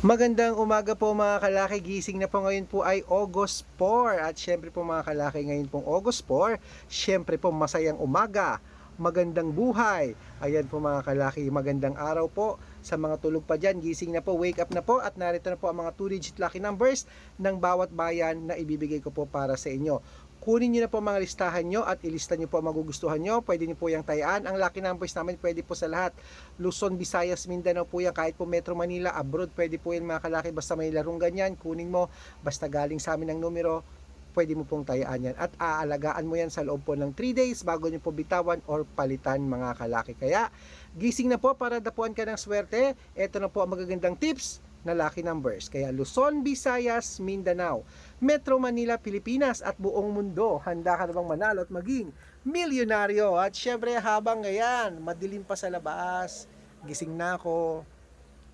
Magandang umaga po mga kalaki. Gising na po ngayon po ay August 4. At syempre po mga kalaki ngayon pong August 4, syempre po masayang umaga. Magandang buhay. Ayan po mga kalaki, magandang araw po sa mga tulog pa dyan. Gising na po, wake up na po at narito na po ang mga 2-digit lucky numbers ng bawat bayan na ibibigay ko po para sa inyo. Kunin nyo na po ang mga listahan nyo at ilista nyo po ang magugustuhan nyo. Pwede nyo po yung tayaan. Ang lucky numbers namin pwede po sa lahat. Luzon, Visayas, Mindanao po yan. Kahit po Metro Manila, abroad, pwede po yan mga kalaki. Basta may larong ganyan, kunin mo. Basta galing sa amin ng numero, pwede mo pong tayaan yan. At aalagaan mo yan sa loob po ng 3 days bago nyo po bitawan or palitan mga kalaki. Kaya, gising na po para dapuan ka ng swerte. Ito na po ang magagandang tips na lucky numbers. Kaya Luzon, Visayas, Mindanao, Metro Manila, Pilipinas at buong mundo. Handa ka na bang manalo at maging milyonaryo? At syempre habang ngayon, madilim pa sa labas, gising na ako.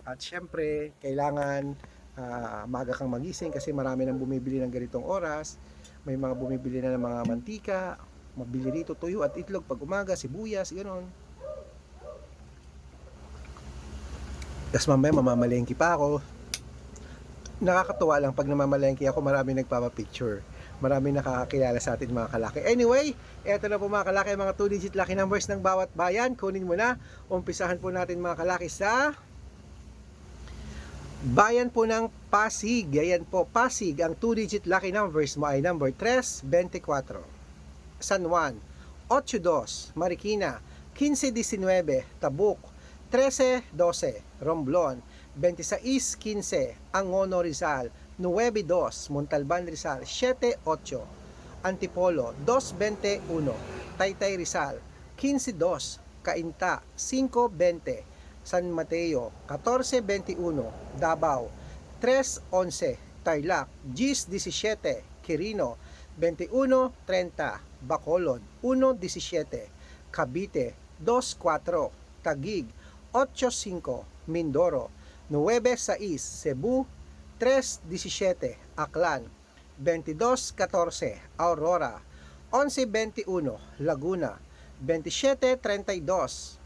At syempre, kailangan ah, maaga kang magising kasi marami nang bumibili ng ganitong oras. May mga bumibili na ng mga mantika, mabili rito tuyo at itlog pag umaga, sibuyas, gano'n. Tapos mamaya mamamalengki pa ako. Nakakatuwa lang pag namamalengki ako, marami nagpapapicture. Marami nakakakilala sa atin mga kalaki. Anyway, eto na po mga kalaki, mga 2-digit lucky numbers ng bawat bayan. Kunin mo na. Umpisahan po natin mga kalaki sa Bayan po ng Pasig. Ayan po, Pasig. Ang 2-digit lucky numbers mo ay number 3, 24. San Juan, 82. Marikina, 15-19. Tabuk, 13-12. Romblon, 26-15. Angono Rizal, 9-2. Montalban Rizal, 7-8. Antipolo, 2-21. Taytay Rizal, 15-2. Cainta, 5-20. San Mateo, 14-21. Davao, 3-11. Tarlac, 10-17. Quirino, 21-30. Bacolod, 1-17. Cavite, 2-4. Taguig, 8-5. Mindoro, 9-6. Cebu, 3-17. Aklan, 22-14. Aurora, 11-21. Laguna, 27-32.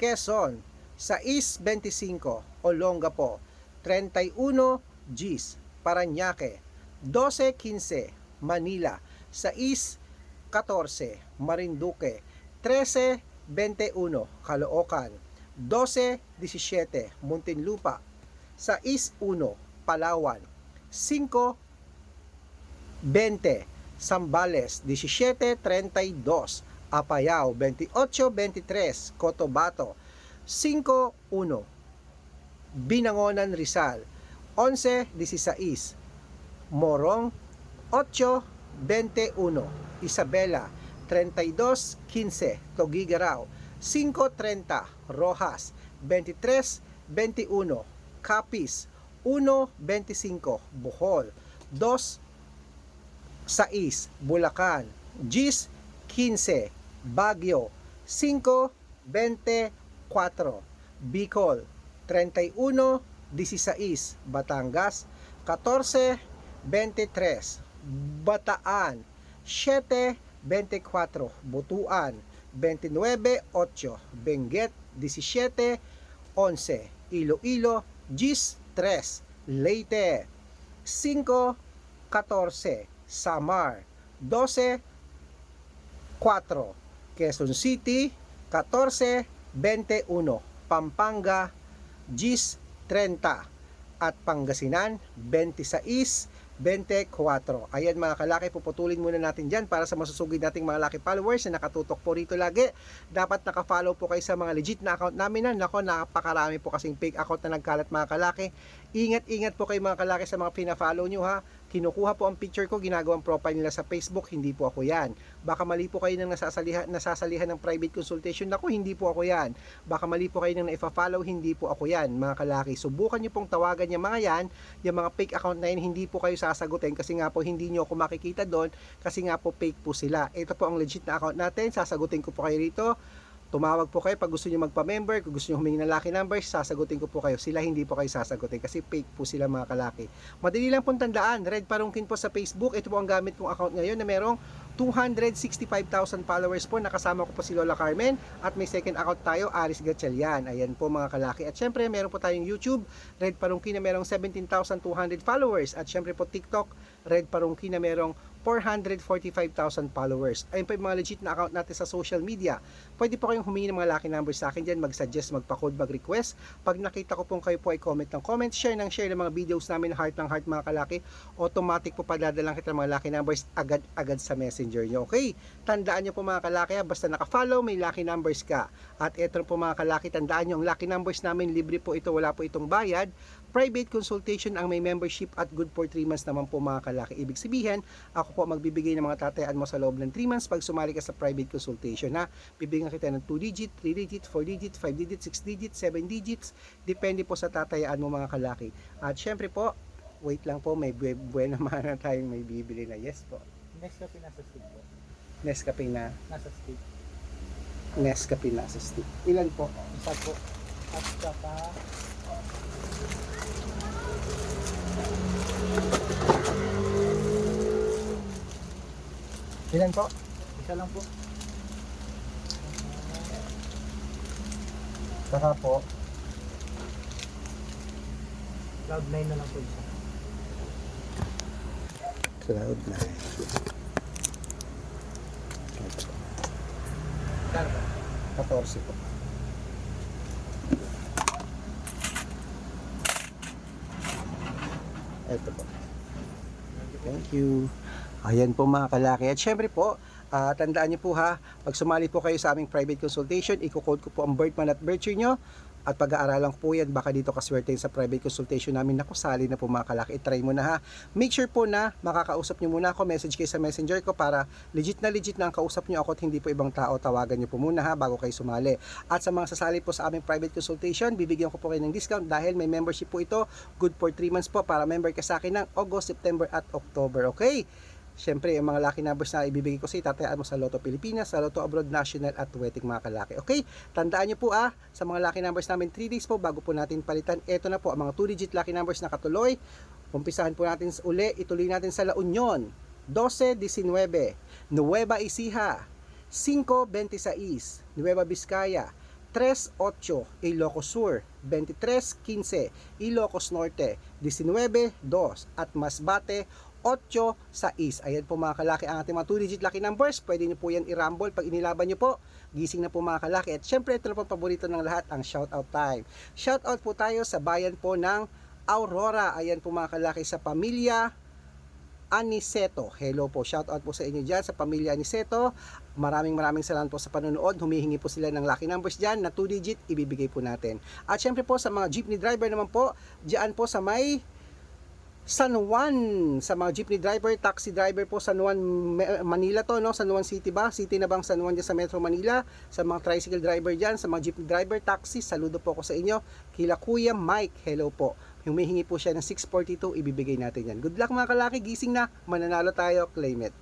Quezon, 6.25 Olongapo 31 Gis Paranaque 12.15 Manila 6.14 Marinduque 13.21 Caloocan 12.17 Muntinlupa 6.1 Palawan 5.20 Sambales 17.32 Apayao 28.23 Cotabato 5-1. Binangonan Rizal 11-16. Morong 8-21. Isabela 32-15. Togigaraw 5-30. Rojas 23-21. Capiz 1-25. Bohol 2-6. Bulacan Gis 15. Baguio 5-20 4. Bicol 31 16 Batangas 14 23 Bataan 7 24 Butuan 29 8 Benguet 17 11 Iloilo 13 Leyte 5 14 Samar 12 4 Quezon City 14 21, Pampanga, Gis 30, at Pangasinan 26, 24. Ayan mga kalaki, puputulin muna natin dyan para sa masusugid nating mga laki followers na nakatutok po rito lagi. Dapat nakafollow po kayo sa mga legit na account namin na. Nako, napakarami po kasing fake account na nagkalat mga kalaki. Ingat-ingat po kayo mga kalaki sa mga pina-follow nyo ha. Kinukuha po ang picture ko, ginagawang profile nila sa Facebook, hindi po ako yan. Baka mali po kayo nang nasasalihan, nasasalihan ng private consultation. Nako, hindi po ako yan. Baka mali po kayo nang naifa-follow, hindi po ako yan, mga kalaki. Subukan nyo pong tawagan yung mga yan, yung mga fake account na yun, hindi po kayo sasagutin kasi nga po hindi nyo ako makikita doon kasi nga po fake po sila. Ito po ang legit na account natin, sasagutin ko po kayo rito. Tumawag po kayo pag gusto niyo magpa-member, kung gusto niyo humingi ng lucky numbers, sasagutin ko po kayo. Sila hindi po kayo sasagutin kasi fake po sila mga kalaki. Madali lang pong tandaan, Red Parungkin po sa Facebook. Ito po ang gamit kong account ngayon na merong 265,000 followers po. Nakasama ko po si Lola Carmen at may second account tayo, Aris Gatchalian. Ayan po mga kalaki. At syempre, meron po tayong YouTube, Red Parungki na merong 17,200 followers. At syempre po TikTok, Red Parungki na merong 445,000 followers. Ayun po yung mga legit na account natin sa social media. Pwede po kayong humingi ng mga lucky numbers sa akin dyan, mag-suggest, magpa-code, mag-request. Pag nakita ko pong kayo po ay comment ng comment, share ng share ng mga videos namin, heart ng heart mga kalaki, automatic po padadalang kita ng mga lucky numbers agad-agad sa messenger nyo. Okay? Tandaan nyo po mga kalaki, ha, basta naka-follow, may lucky numbers ka. At eto po mga kalaki, tandaan nyo, ang lucky numbers namin, libre po ito, wala po itong bayad. Private consultation ang may membership at good for 3 months naman po mga kalaki. Ibig sabihin, ako po magbibigay ng mga tatayaan mo sa loob ng 3 months pag sumali ka sa private consultation ha. Bibigyan kita ng 2 digit, 3 digit, 4 digit, 5 digit, 6 digit, 7 digits. Depende po sa tatayaan mo mga kalaki. At syempre po, wait lang po, may bu- buena mana tayong may bibili na. Yes po. Nescafe nasa stick po. Nescafe na, Nasa stick. Nescafe na sa stick. Ilan po? Isa po. At saka Ilan po? isa lang po. Saka po, Cloud 9 na lang po isa. Cloud9. Kano po? 14 po. Ito po. Thank you. Ayan po mga kalaki. At syempre po, ah, tandaan niyo po ha, pag sumali po kayo sa aming private consultation, i-code ko po ang birth month at birth year nyo. At pag-aaralan ko po yan, baka dito kaswerte sa private consultation namin. Naku, sali na po mga kalaki. I-try mo na ha. Make sure po na makakausap nyo muna ako. Message kayo sa messenger ko para legit na legit na ang kausap nyo ako at hindi po ibang tao. Tawagan nyo po muna ha bago kayo sumali. At sa mga sasali po sa aming private consultation, bibigyan ko po kayo ng discount dahil may membership po ito. Good for 3 months po para member ka sa akin ng August, September at October. Okay? Siyempre, yung mga lucky numbers na ibibigay ko sa iyo, tatayaan mo sa Lotto Pilipinas, sa Lotto Abroad National at Weting mga kalaki. Okay? Tandaan nyo po ah, sa mga lucky numbers namin 3 days po bago po natin palitan. Ito na po, ang mga 2-digit lucky numbers na katuloy. Umpisahan po natin uli, ituloy natin sa La Union. 12-19, Nueva Ecija, 5-26, Nueva Vizcaya, 3-8, Ilocos Sur, 23-15, Ilocos Norte, 19-2, at Masbate, 8 sa is. Ayan po mga kalaki ang ating mga 2-digit lucky numbers. Pwede nyo po yan i-rumble pag inilaban nyo po. Gising na po mga kalaki. At syempre ito na po paborito ng lahat, ang shoutout time. Shoutout po tayo sa bayan po ng Aurora. Ayan po mga kalaki sa pamilya Aniseto. Hello po, shoutout po sa inyo dyan sa pamilya Aniseto. Maraming maraming salamat po sa panonood. Humihingi po sila ng lucky numbers dyan na 2 digit, ibibigay po natin. At syempre po sa mga jeepney driver naman po, dyan po sa may San Juan sa mga jeepney driver, taxi driver po San Juan Manila to no, San Juan City ba? City na bang San Juan dyan sa Metro Manila? Sa mga tricycle driver dyan, sa mga jeepney driver, taxi, saludo po ako sa inyo. Kila Kuya Mike, hello po. Humihingi po siya ng 642, ibibigay natin yan. Good luck mga kalaki, gising na, mananalo tayo, claim it.